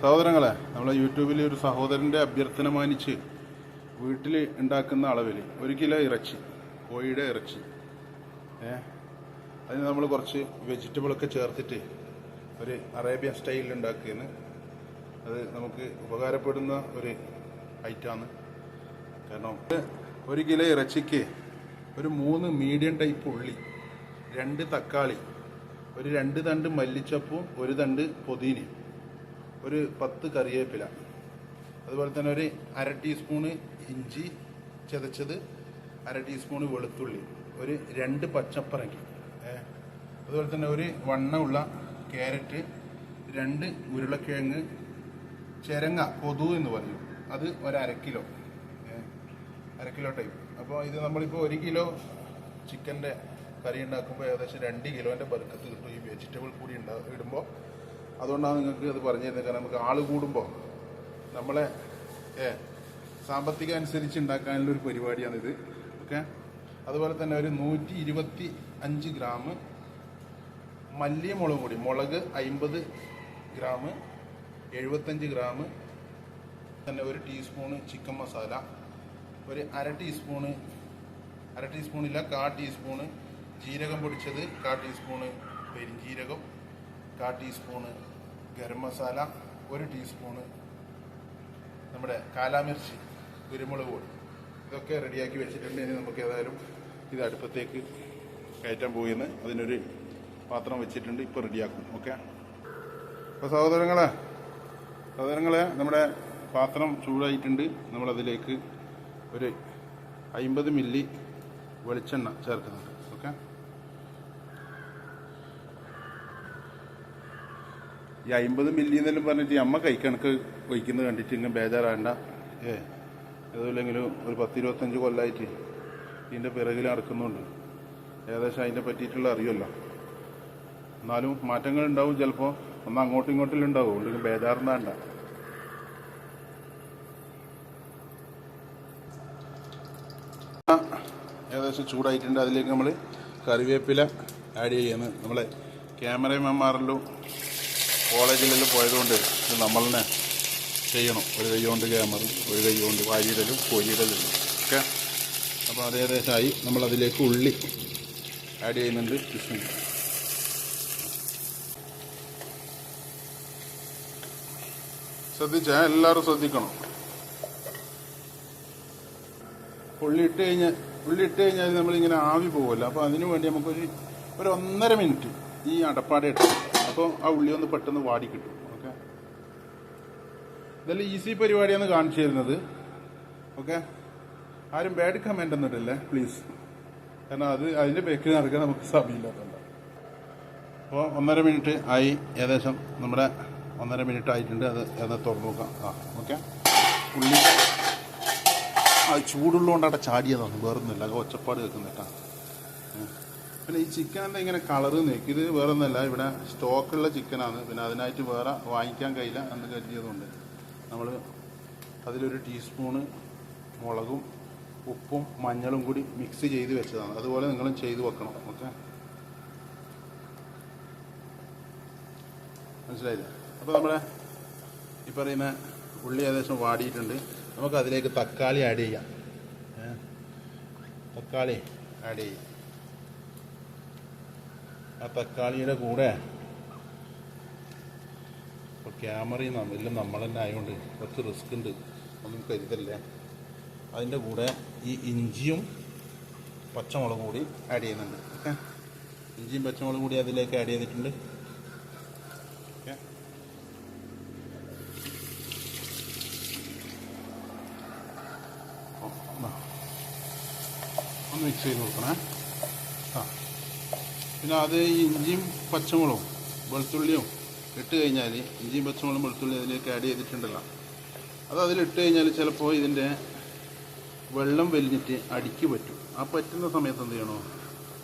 സഹോദരങ്ങളെ നമ്മളെ യൂട്യൂബിൽ ഒരു സഹോദരന്റെ അഭ്യർത്ഥന മാനിച്ച് വീട്ടിൽ ഉണ്ടാക്കുന്ന അളവിൽ ഒരു കിലോ ഇറച്ചി കോഴിയുടെ ഇറച്ചി. ഏ? അതിന് നമ്മൾ കുറച്ച് വെജിറ്റബിളൊക്കെ ചേർത്തിട്ട് ഒരു അറേബ്യൻ സ്റ്റൈലിൽ ഉണ്ടാക്കിയെന്ന് അത് നമുക്ക് ഉപകാരപ്പെടുന്ന ഒരു ഐറ്റമാണ് കാരണം ഒരു കിലോ ഇറച്ചിക്ക് ഒരു മൂന്ന് മീഡിയം ടൈപ്പ് ഉള്ളി രണ്ട് തക്കാളി ഒരു രണ്ട് തണ്ട് മല്ലിച്ചപ്പും ഒരു തണ്ട് പൊതീനയും. ഒരു പത്ത് കറിവേപ്പില. അതുപോലെ തന്നെ ഒരു അര ടീസ്പൂണ് ഇഞ്ചി ചതച്ചത് അര ടീസ്പൂണ് വെളുത്തുള്ളി ഒരു രണ്ട് പച്ചപ്പറക്കി അതുപോലെ തന്നെ ഒരു വണ്ണമുള്ള ക്യാരറ്റ് രണ്ട് ഉരുളക്കിഴങ്ങ് ചെരങ്ങ കൊതു എന്ന് പറയും. അത് ഒരു അര കിലോ അര കിലോ ടൈപ്പ് അപ്പോൾ ഇത് നമ്മളിപ്പോൾ ഒരു കിലോ ചിക്കന്റെ കറി ഉണ്ടാക്കുമ്പോൾ ഏകദേശം രണ്ട് കിലോന്റെ ബർക്കത്ത് കിട്ടും ഈ വെജിറ്റബിൾ കൂടി ഉണ്ടാ ഇടുമ്പോൾ. അതുകൊണ്ടാണ് നിങ്ങൾക്ക് അത് പറഞ്ഞു തരുന്നത് കാരണം നമുക്ക് ആൾ കൂടുമ്പോൾ നമ്മളെ ഏ സാമ്പത്തികം അനുസരിച്ച് ഉണ്ടാക്കാനുള്ള ഒരു പരിപാടിയാണിത്. ഓക്കെ? അതുപോലെ തന്നെ ഒരു നൂറ്റി ഇരുപത്തി അഞ്ച് ഗ്രാം മല്ലിയ മുളക് പൊടി മുളക് അമ്പത് ഗ്രാം എഴുപത്തഞ്ച് ഗ്രാം തന്നെ ഒരു ടീസ്പൂണ് ചിക്കൻ മസാല ഒരു അര ടീസ്പൂണ് അര ടീസ്പൂണില്ല കാ ടീസ്പൂണ് ജീരകം പൊടിച്ചത് കാ ടീസ്പൂണ് പെരിഞ്ജീരകം കാ ടീസ്പൂണ് ഗരം മസാല ഒരു ടീസ്പൂണ് നമ്മുടെ കാലാമിർച്ചി കുരുമുളക് പൊടി. ഇതൊക്കെ റെഡിയാക്കി വെച്ചിട്ടുണ്ട്. ഇനി നമുക്ക് ഏതായാലും ഇത് അടുപ്പത്തേക്ക് കയറ്റാൻ പോയിന്ന് അതിനൊരു പാത്രം വെച്ചിട്ടുണ്ട്. ഇപ്പോൾ റെഡിയാക്കും. ഓക്കെ? അപ്പോൾ സഹോദരങ്ങളെ സഹോദരങ്ങളെ നമ്മുടെ പാത്രം ചൂടായിട്ടുണ്ട്. നമ്മളതിലേക്ക് ഒരു അമ്പത് മില്ലി വെളിച്ചെണ്ണ ചേർക്കുന്നുണ്ട് ഓക്കെ ഈ അമ്പത് മില്ലി എന്നെല്ലാം പറഞ്ഞിട്ട് അമ്മ കൈക്കണക്ക് വയ്ക്കുന്നത് കണ്ടിട്ട് ഇങ്ങനെ ബേജാറാണ്ട ഏ. അതുമില്ലെങ്കിലും ഒരു പത്ത് ഇരുപത്തഞ്ച് കൊല്ലമായിട്ട് ഇതിന്റെ പിറകിൽ നടക്കുന്നുണ്ട്. ഏകദേശം അതിനെ പറ്റിയിട്ടുള്ള അറിയുമല്ലോ എന്നാലും മാറ്റങ്ങൾ ഉണ്ടാവും ചിലപ്പോൾ ഒന്ന് അങ്ങോട്ടും ഇങ്ങോട്ടും ഉണ്ടാവും. അല്ലെങ്കിൽ ബേജാറുണ്ടാണ്ട ഏകദേശം ചൂടായിട്ടുണ്ട്. അതിലേക്ക് നമ്മൾ കറിവേപ്പില ആഡ് ചെയ്യുന്നത് നമ്മളെ ക്യാമറമാന്മാരെല്ലാം കോളേജിലെല്ലാം പോയതുകൊണ്ട് ഇത് തന്നെ ചെയ്യണം. ഒരു കൈ കൊണ്ട് ക്യാമറയും ഒരു കൈ കൊണ്ട് വാരിയിടലും കോരിയിടലും ഒക്കെ. അപ്പോൾ അത് അതിലേക്ക് ഉള്ളി ആഡ് ചെയ്യുന്നുണ്ട് ബിസ്മില്ല. ശ്രദ്ധിച്ചാൽ എല്ലാവരും ശ്രദ്ധിക്കണം. ഉള്ളി ഇട്ട് കഴിഞ്ഞാൽ ഉള്ളി ഇട്ട് കഴിഞ്ഞാൽ നമ്മളിങ്ങനെ ആവി പോകുമല്ലോ അപ്പോൾ അതിനു വേണ്ടി നമുക്കൊരു ഒരു ഒന്നര മിനിറ്റ് ഈ അടപ്പാടെ ഇട്ട് അപ്പോൾ ആ ഉള്ളി ഒന്ന് പെട്ടെന്ന് വാടി കിട്ടും. ഓക്കെ? ഇതെല്ലാം ഈസി പരിപാടിയാണ് കാണിച്ചു തരുന്നത്. ഓക്കെ? ആരും ബാഡ് കമന്റ് ഒന്നും ഇടല്ലേ? പ്ലീസ്. കാരണം അത് അതിന്റെ ബേക്കിൽ നടക്കാൻ നമുക്ക് സമയമില്ലാത്തതുകൊണ്ട്. അപ്പോൾ ഒന്നര മിനിറ്റ് ആയി. ഏകദേശം നമ്മുടെ ഒന്നര മിനിറ്റ് ആയിട്ടുണ്ട്. അത് എന്നാൽ തുറന്നു നോക്കാം. ആ ഓക്കെ? ഉള്ളി. ആ ചൂടുള്ളതുകൊണ്ട് അവിടെ ചാടിയതാണ്. വേറൊന്നുമില്ല. ഒച്ചപ്പാട് കേൾക്കുന്നിട്ടാ. പിന്നെ ഈ ചിക്കൻ എന്താ ഇങ്ങനെ കളറ് നീക്കി? ഇത് വേറെ ഒന്നല്ല ഇവിടെ സ്റ്റോക്കുള്ള ചിക്കനാണ് പിന്നെ അതിനായിട്ട് വേറെ വാങ്ങിക്കാൻ കഴിയില്ല എന്ന് കരുതിയതുകൊണ്ട്. നമ്മൾ അതിലൊരു ടീസ്പൂണ് മുളകും ഉപ്പും മഞ്ഞളും കൂടി മിക്സ് ചെയ്ത് വെച്ചതാണ്. അതുപോലെ നിങ്ങളും ചെയ്ത് വെക്കണം ഓക്കെ മനസ്സിലായില്ലേ? അപ്പോൾ നമ്മുടെ ഈ പറയുന്ന ഉള്ളി ഏകദേശം വാടിയിട്ടുണ്ട്. നമുക്ക് അതിലേക്ക് തക്കാളി ആഡ് ചെയ്യാം. തക്കാളി ആഡ് ചെയ്യാം. ആ തക്കാളിയുടെ കൂടെ ഇപ്പോൾ ക്യാമറയിൽ നമ്മളിൽ നമ്മൾ തന്നെ ആയതുകൊണ്ട് കുറച്ച് റിസ്ക് ഉണ്ട് ഒന്നും കരുതല്ലേ അതിന്റെ കൂടെ ഈ ഇഞ്ചിയും പച്ചമുളകും കൂടി ആഡ് ചെയ്യുന്നുണ്ട്. ഓക്കെ? ഇഞ്ചിയും പച്ചമുളകും കൂടി അതിലേക്ക് ആഡ് ചെയ്തിട്ടുണ്ട്. ഓക്കെ? ഒന്ന് മിക്സ് ചെയ്ത് കൊടുക്കണേ. ആ. പിന്നെ അത് ഇഞ്ചിയും പച്ചമുളകും വെളുത്തുള്ളിയും ഇട്ട് കഴിഞ്ഞാൽ ഇഞ്ചിയും പച്ചമുളകും വെളുത്തുള്ളി അതിലേക്ക് ആഡ് ചെയ്തിട്ടുണ്ടല്ലോ. അത് അതിലിട്ട് കഴിഞ്ഞാൽ ചിലപ്പോൾ ഇതിന്റെ വെള്ളം വലിഞ്ഞിട്ട് അടിക്ക് പറ്റും. ആ പറ്റുന്ന സമയത്ത് എന്ത് ചെയ്യണോ?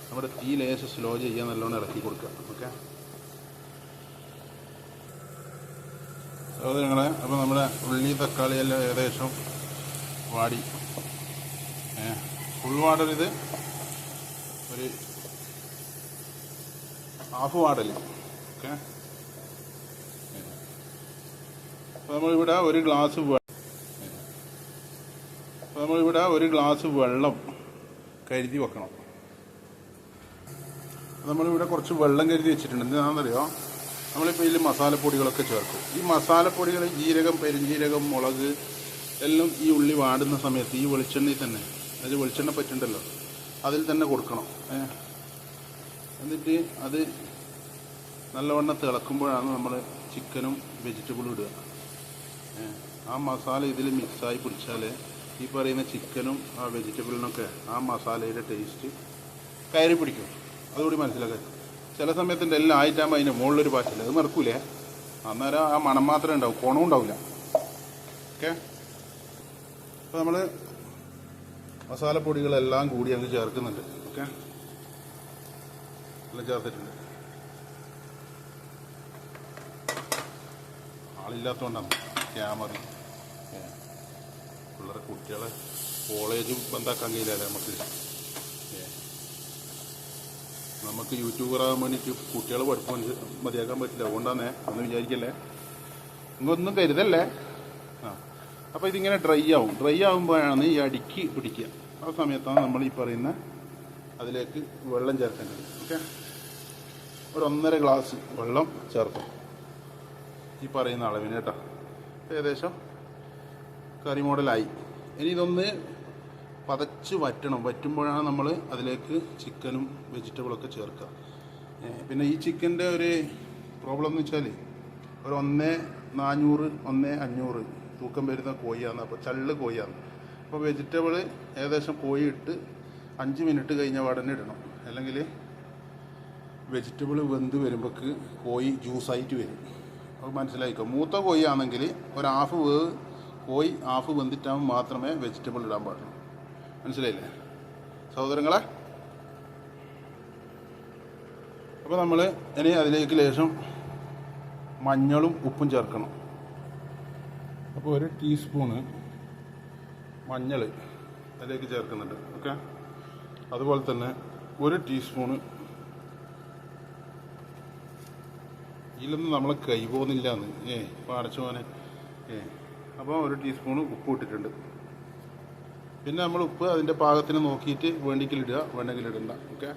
നമ്മുടെ തീ ലേശം സ്ലോ ചെയ്യാൻ നല്ലോണം ഇറക്കി കൊടുക്കുക. ഓക്കെ? സഹോദരങ്ങളെ അപ്പോൾ നമ്മുടെ ഉള്ളി തക്കാളി എല്ലാം ഏകദേശം വാടി. ഫുൾ വാടരുത് ഒരു ഹാഫ് വാടൽ ഓക്കെ. അപ്പോൾ നമ്മളിവിടെ ഒരു ഗ്ലാസ് അപ്പോൾ നമ്മളിവിടെ ഒരു ഗ്ലാസ് വെള്ളം കരുതി വെക്കണം. നമ്മളിവിടെ കുറച്ച് വെള്ളം കരുതി വെച്ചിട്ടുണ്ട്. എന്താണെന്നറിയോ? നമ്മളിപ്പോൾ ഇതിൽ മസാലപ്പൊടികളൊക്കെ ചേർക്കും. ഈ മസാലപ്പൊടികൾ ജീരകം പെരുംജീരകം മുളക് എല്ലാം ഈ ഉള്ളി വാടുന്ന സമയത്ത് ഈ വെളിച്ചെണ്ണയിൽ തന്നെ അതായത് വെളിച്ചെണ്ണ പറ്റുണ്ടല്ലോ അതിൽ തന്നെ കൊടുക്കണം. ഏ. എന്നിട്ട് അത് നല്ലവണ്ണം തിളക്കുമ്പോഴാണ് നമ്മൾ ചിക്കനും വെജിറ്റബിളും ഇടുക. ആ മസാല ഇതിൽ മിക്സായി പിടിച്ചാൽ ഈ പറയുന്ന ചിക്കനും ആ വെജിറ്റബിളിനൊക്കെ ആ മസാലയുടെ ടേസ്റ്റ് കയറി പിടിക്കും. അതുകൂടി മനസ്സിലാക്കുക ചില സമയത്തിന്റെ എല്ലാം ആയിട്ടാകുമ്പോൾ അതിന്റെ മുകളിലൊരു പാറ്റില്ല അത് നിറക്കൂലേ അന്നേരം ആ മണം മാത്രമേ ഉണ്ടാവും. കോണവും ഉണ്ടാവില്ല ഓക്കെ? അപ്പോൾ നമ്മൾ മസാലപ്പൊടികളെല്ലാം കൂടി അങ്ങ് ചേർക്കുന്നുണ്ട്. ഓക്കെ? എല്ലാം ചേർത്തിട്ടുണ്ട് ആളില്ലാത്തതുകൊണ്ടാണ് ക്യാമറ പിള്ളേരെ കുട്ടികളെ കോളേജ് ബന്ധാക്കാൻ കഴിയില്ലല്ലേ നമുക്ക്. നമുക്ക് യൂട്യൂബറാകാൻ വേണ്ടിയിട്ട് കുട്ടികളെ പഠിപ്പ് മനസ്സി- മതിയാക്കാൻ പറ്റില്ല. അതുകൊണ്ടാണേ ഒന്ന് വിചാരിക്കല്ലേ? ഇങ്ങൊന്നും കരുതല്ലേ? ആ അപ്പോൾ ഇതിങ്ങനെ ഡ്രൈ ആവും. ഡ്രൈ ആകുമ്പോഴാണ് ഈ അടിക്ക് പിടിക്കുക. ആ സമയത്താണ് നമ്മൾ ഈ പറയുന്ന അതിലേക്ക് വെള്ളം ചേർക്കേണ്ടത്. ഓക്കെ? ഒരു ഒന്നര ഗ്ലാസ് വെള്ളം ചേർക്കും ഈ പറയുന്ന അളവിന് കേട്ടോ. ഏകദേശം കറി മോഡലായി ഇനി ഇതൊന്ന് പതച്ച് വറ്റണം. വറ്റുമ്പോഴാണ് നമ്മൾ അതിലേക്ക് ചിക്കനും വെജിറ്റബിളൊക്കെ ചേർക്കുക. പിന്നെ ഈ ചിക്കന്റെ ഒരു പ്രോബ്ലം എന്ന് വെച്ചാൽ ഒരു ഒന്നേ നാനൂറ് ഒന്നേ അഞ്ഞൂറ് തൂക്കം വരുന്ന കോഴിയാണ്. അപ്പോൾ ചള്ള് കോഴിയാണ്. അപ്പോൾ വെജിറ്റബിൾ ഏകദേശം കോഴി ഇട്ട് അഞ്ച് മിനിറ്റ് കഴിഞ്ഞ ഉടനെ ഇടണം. അല്ലെങ്കിൽ വെജിറ്റബിൾ വെന്ത് വരുമ്പോൾക്ക് കോഴി ജ്യൂസായിട്ട് വരും. അത് മനസ്സിലായിക്കോ? മൂത്ത കോഴി ആണെങ്കിൽ ഒരു ഹാഫ് വേവ് കോഴി ഹാഫ് വെന്തിട്ടാകുമ്പോൾ മാത്രമേ വെജിറ്റബിൾ ഇടാൻ പാടുള്ളൂ. മനസ്സിലായില്ലേ? സഹോദരങ്ങളെ? അപ്പോൾ നമ്മൾ ഇനി അതിലേക്ക് ലേശം മഞ്ഞളും ഉപ്പും ചേർക്കണം. അപ്പോൾ ഒരു ടീസ്പൂണ് മഞ്ഞൾ അതിലേക്ക് ചേർക്കുന്നുണ്ട്. ഓക്കെ അതുപോലെ തന്നെ ഒരു ടീസ്പൂണ് ഇതിലൊന്നും നമ്മൾ കൈ പോകുന്നില്ല എന്ന് ഏ പാടച്ചോനെ ഏ അപ്പോൾ ഒരു ടീസ്പൂണ് ഉപ്പ് ഇട്ടിട്ടുണ്ട്. പിന്നെ നമ്മൾ ഉപ്പ് അതിന്റെ പാകത്തിന് നോക്കിയിട്ട് വേണ്ടെങ്കിൽ ഇടുക വേണ്ടെങ്കിൽ ഇടണ്ട ഓക്കെ?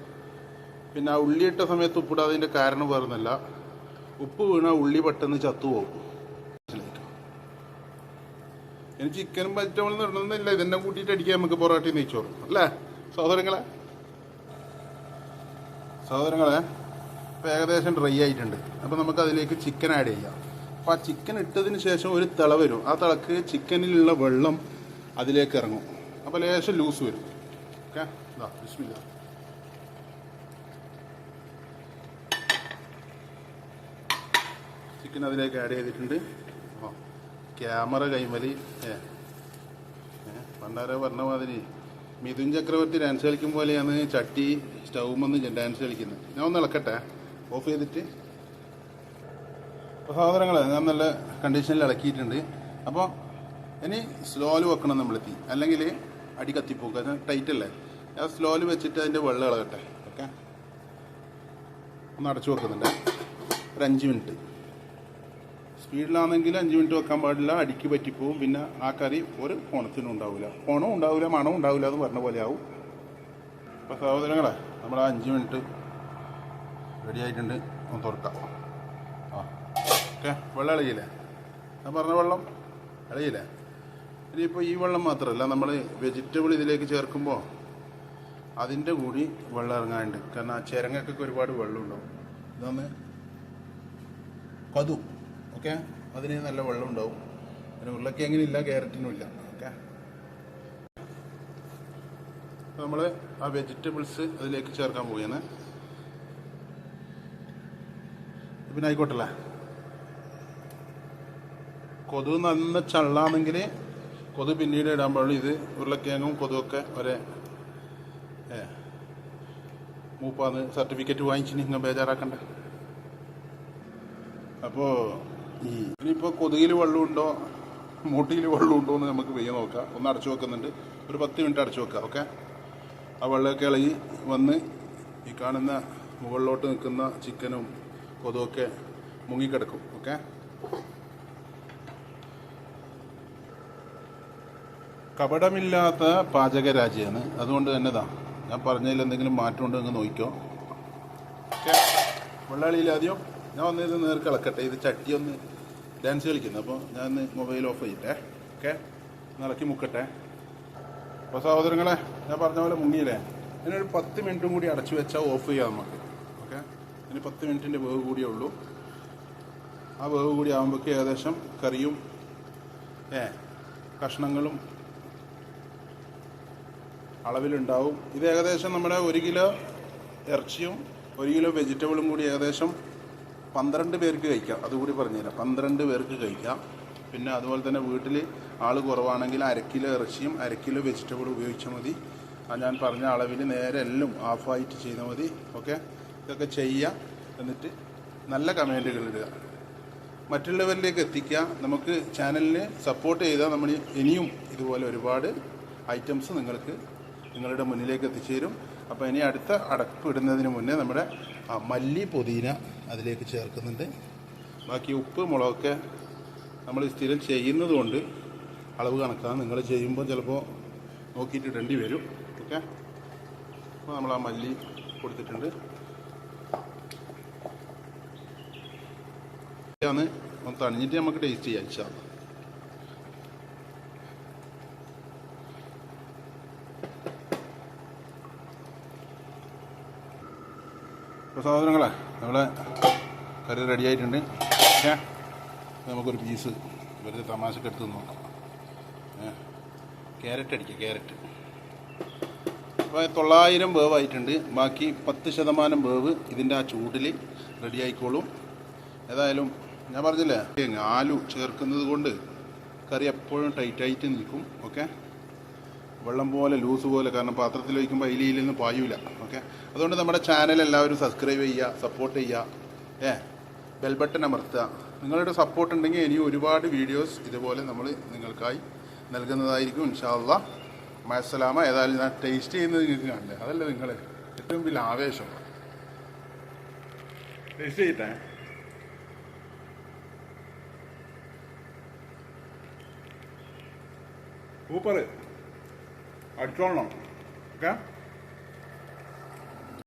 പിന്നെ ആ ഉള്ളി ഇട്ട സമയത്ത് ഉപ്പിടാതിന്റെ കാരണം വേറൊന്നല്ല. ഉപ്പ് വീണ ഉള്ളി പെട്ടെന്ന് ചത്തുപോകും ഇനി ചിക്കനും വെജിറ്റബിളും ഇടണമെന്നില്ല. ഇതെന്നെ കൂട്ടിയിട്ട് അടിക്കാൻ നമുക്ക് പൊറോട്ടയും നെയ്ച്ചോറും. അല്ലേ? സഹോദരങ്ങളെ? സഹോദരങ്ങളെ? ഇപ്പോൾ ഏകദേശം ഡ്രൈ ആയിട്ടുണ്ട്. അപ്പോൾ നമുക്ക് അതിലേക്ക് ചിക്കൻ ആഡ് ചെയ്യാം. അപ്പോൾ ആ ചിക്കൻ ഇട്ടതിന് ശേഷം ഒരു തിള വരും. ആ തിളക്ക് ചിക്കനിലുള്ള വെള്ളം അതിലേക്ക് ഇറങ്ങും. അപ്പോൾ ലേശം ലൂസ് വരും. ഓക്കെ ഇതാ ബിസ്മില്ല. ചിക്കൻ അതിലേക്ക് ആഡ് ചെയ്തിട്ടുണ്ട്. ആ ക്യാമറ കൈമലി ഏ, പണ്ടാരോ പറഞ്ഞ മാതിരി മിഥുൻ ചക്രവർത്തി ഡാൻസ് കളിക്കും പോലെയാണ് ചട്ടി സ്റ്റൗമെന്ന് ഡാൻസ് കളിക്കുന്നത്. ഞാൻ ഒന്ന് ഇളക്കട്ടെ? ഓഫ് ചെയ്തിട്ട്. അപ്പോൾ ഞാൻ നല്ല കണ്ടീഷനിൽ ഇളക്കിയിട്ടുണ്ട്. അപ്പോൾ ഇനി സ്ലോയിൽ വെക്കണം നമ്മൾ തീ. അല്ലെങ്കിൽ അടി കത്തിപ്പോക്കുക ടൈറ്റ് അല്ലേ? ഞാൻ സ്ലോയിൽ വെച്ചിട്ട് അതിന്റെ വെള്ളം ഇളകട്ടെ. ഓക്കെ? ഒന്ന് അടച്ചു വെക്കുന്നുണ്ട് ഒരു അഞ്ച് മിനിറ്റ് സ്പീഡിലാണെങ്കിൽ അഞ്ച് മിനിറ്റ് വെക്കാൻ പാടില്ല. അടിക്ക് പറ്റിപ്പോവും. പിന്നെ ആ കറി ഒരു കോണത്തിനും ഉണ്ടാവില്ല കോണവും ഉണ്ടാവില്ല മണവും ഉണ്ടാവില്ല എന്ന് പറഞ്ഞ പോലെ ആവും അപ്പോൾ സഹോദരങ്ങളെ നമ്മൾ ആ അഞ്ച് മിനിറ്റ് റെഡി ആയിട്ടുണ്ട്. ഒന്ന് തുറക്കാം. ആ. ഓക്കെ. വെള്ളം ഇളകിയില്ലേ? ഞാൻ പറഞ്ഞ വെള്ളം ഇളകിയില്ലേ? ഇനിയിപ്പോൾ ഈ വെള്ളം മാത്രമല്ല നമ്മൾ വെജിറ്റബിൾ ഇതിലേക്ക് ചേർക്കുമ്പോൾ അതിന്റെ കൂടി വെള്ളം ഇറങ്ങാനുണ്ട്. കാരണം ആ ചിരങ്ങക്കൊക്കെ ഒരുപാട് വെള്ളം ഉണ്ടാവും. ഇതൊന്ന് കതു. ഓക്കെ? അതിന് നല്ല വെള്ളം ഉണ്ടാവും. പിന്നെ ഉരുളക്കിഴങ്ങിനില്ല ക്യാരറ്റിനും ഇല്ല. ഓക്കെ? നമ്മൾ ആ വെജിറ്റബിൾസ് അതിലേക്ക് ചേർക്കാൻ പോവുകയാണ്. പിന്നെ ആയിക്കോട്ടല്ലേ കൊതു നല്ല ചള്ളാണെങ്കിൽ കൊതു പിന്നീട് ഇടാൻ പാടുള്ളൂ. ഇത് ഉരുളക്കിഴങ്ങും കൊതുവൊക്കെ ഒരേ ഏ മൂപ്പാന്ന് സർട്ടിഫിക്കറ്റ് വാങ്ങിച്ചിന് ഇങ്ങനെ ബേജാറാക്കണ്ട. അപ്പോൾ ഈ ഇനിയിപ്പോൾ കൊതുകിൽ വെള്ളമുണ്ടോ? മൂട്ടിയിൽ വെള്ളമുണ്ടോ എന്ന് നമുക്ക് വെയ്യ നോക്കാം. ഒന്ന് അടച്ചു വെക്കുന്നുണ്ട്. ഒരു പത്ത് മിനിറ്റ് അടച്ചു വെക്കുക ഓക്കെ? ആ വെള്ളമൊക്കെ ഇളകി വന്ന് ഈ കാണുന്ന മുകളിലോട്ട് നിൽക്കുന്ന ചിക്കനും കൊതുകൊക്കെ മുങ്ങിക്കിടക്കും ഓക്കെ? കപടമില്ലാത്ത പാചകരാജിയാണ്. അതുകൊണ്ട് തന്നെ ഞാൻ പറഞ്ഞതിൽ എന്തെങ്കിലും മാറ്റമുണ്ടോ എന്ന് നോക്കിക്കോ. ഓക്കെ? വെള്ളാളിയിൽ ആദ്യം ഞാൻ വന്നിരുന്ന് നേർക്ക് ഇളക്കട്ടെ. ഇത് ചട്ടി ഒന്ന് ഡാൻസ് കളിക്കുന്നു. അപ്പോൾ ഞാൻ മൊബൈൽ ഓഫ് ചെയ്യട്ടെ. ഓക്കെ? ഇളക്കി മുക്കട്ടെ. അപ്പോൾ സഹോദരങ്ങളെ ഞാൻ പറഞ്ഞ പോലെ മുങ്ങിയില്ലേ? അതിനൊരു പത്ത് മിനിറ്റും കൂടി അടച്ചു വെച്ചാൽ ഓഫ് ചെയ്യാം നമുക്ക്. ഇനി പത്ത് മിനിറ്റിന്റെ വേവ് കൂടിയേ ഉള്ളൂ. ആ വേവ് കൂടി ആകുമ്പോഴേക്ക് ഏകദേശം കറിയും ഏ കഷ്ണങ്ങളും അളവിലുണ്ടാവും. ഇത് ഏകദേശം നമ്മുടെ ഒരു കിലോ ഇറച്ചിയും ഒരു കിലോ വെജിറ്റബിളും കൂടി ഏകദേശം പന്ത്രണ്ട് പേർക്ക് കഴിക്കാം. അതുകൂടി പറഞ്ഞുതരാം. പന്ത്രണ്ട് പേർക്ക് കഴിക്കാം. പിന്നെ അതുപോലെ തന്നെ വീട്ടിൽ ആൾ കുറവാണെങ്കിൽ അരക്കിലോ കിലോ ഇറച്ചിയും അരക്കിലോ കിലോ വെജിറ്റബിളും ഉപയോഗിച്ചാൽ മതി. ഞാൻ പറഞ്ഞ അളവിൽ നേരെ എല്ലാം ഓഫായിട്ട് ചെയ്താൽ മതി. ഓക്കെ ഇതൊക്കെ ചെയ്യുക എന്നിട്ട് നല്ല കമന്റുകൾ ഇടുക. മറ്റുള്ളവരിലേക്ക് എത്തിക്കുക. നമുക്ക് ചാനലിനെ സപ്പോർട്ട് ചെയ്താൽ നമ്മൾ ഇനിയും ഇതുപോലെ ഒരുപാട് ഐറ്റംസ് നിങ്ങൾക്ക് നിങ്ങളുടെ മുന്നിലേക്ക് എത്തിച്ചേരും. അപ്പോൾ ഇനി അടുത്ത അടപ്പ് ഇടുന്നതിന് മുന്നേ നമ്മുടെ മല്ലി പുതിന അതിലേക്ക് ചേർക്കുന്നുണ്ട്. ബാക്കി ഉപ്പ് മുളകൊക്കെ നമ്മൾ സ്ഥിരം ചെയ്യുന്നതുകൊണ്ട് അളവ് കണക്കാണ്. നിങ്ങൾ ചെയ്യുമ്പോൾ ചിലപ്പോൾ നോക്കിയിട്ട് ഇടേണ്ടി വരും. ഓക്കെ അപ്പോൾ നമ്മൾ ആ മല്ലി കൊടുത്തിട്ടുണ്ട്. ആണ് ഒന്ന് തണിഞ്ഞിട്ട് നമുക്ക് ടേസ്റ്റ് ചെയ്യാം അല്ലാ. അപ്പോൾ സഹോദരങ്ങളെ നമ്മളെ കറി റെഡി ആയിട്ടുണ്ട്. ഏ? നമുക്കൊരു പീസ് വെറുതെ തമാശക്ക് എടുത്ത് നോക്കാം. ക്യാരറ്റ് അടിക്കുക ക്യാരറ്റ് അപ്പോൾ തൊള്ളായിരം വേവ് ആയിട്ടുണ്ട് ബാക്കി പത്ത് ശതമാനം വേവ് ഇതിന്റെ ആ ചൂടിൽ റെഡി ആയിക്കോളും. ഏതായാലും ഞാൻ പറഞ്ഞില്ലേ? ആലു ചേർക്കുന്നത് കൊണ്ട് കറി എപ്പോഴും ടൈറ്റായിട്ട് നിൽക്കും ഓക്കെ വെള്ളം പോലെ ലൂസ് പോലെ കാരണം പാത്രത്തിൽ വയ്ക്കുമ്പോൾ അതിൽ നിന്ന് പായൂല ഓക്കെ അതുകൊണ്ട് നമ്മുടെ ചാനൽ എല്ലാവരും സബ്സ്ക്രൈബ് ചെയ്യുക സപ്പോർട്ട് ചെയ്യുക ഏ? ബെൽ ബട്ടൺ അമർത്തുക. നിങ്ങളുടെ സപ്പോർട്ട് ഉണ്ടെങ്കിൽ ഇനി ഒരുപാട് വീഡിയോസ് ഇതുപോലെ നമ്മൾ നിങ്ങൾക്കായി നൽകുന്നതായിരിക്കും ഇൻഷാല്ല മസലാമ ഏതായാലും ഞാൻ ടേസ്റ്റ് ചെയ്യുന്നത് നിങ്ങൾക്ക് കാണില്ലേ അതല്ലേ നിങ്ങൾ ഏറ്റവും വലിയ ആവേശം. ടേസ്റ്റ് ചെയ്യട്ടെ? സൂപ്പർ അടിച്ചോളണം. ഓക്കെ?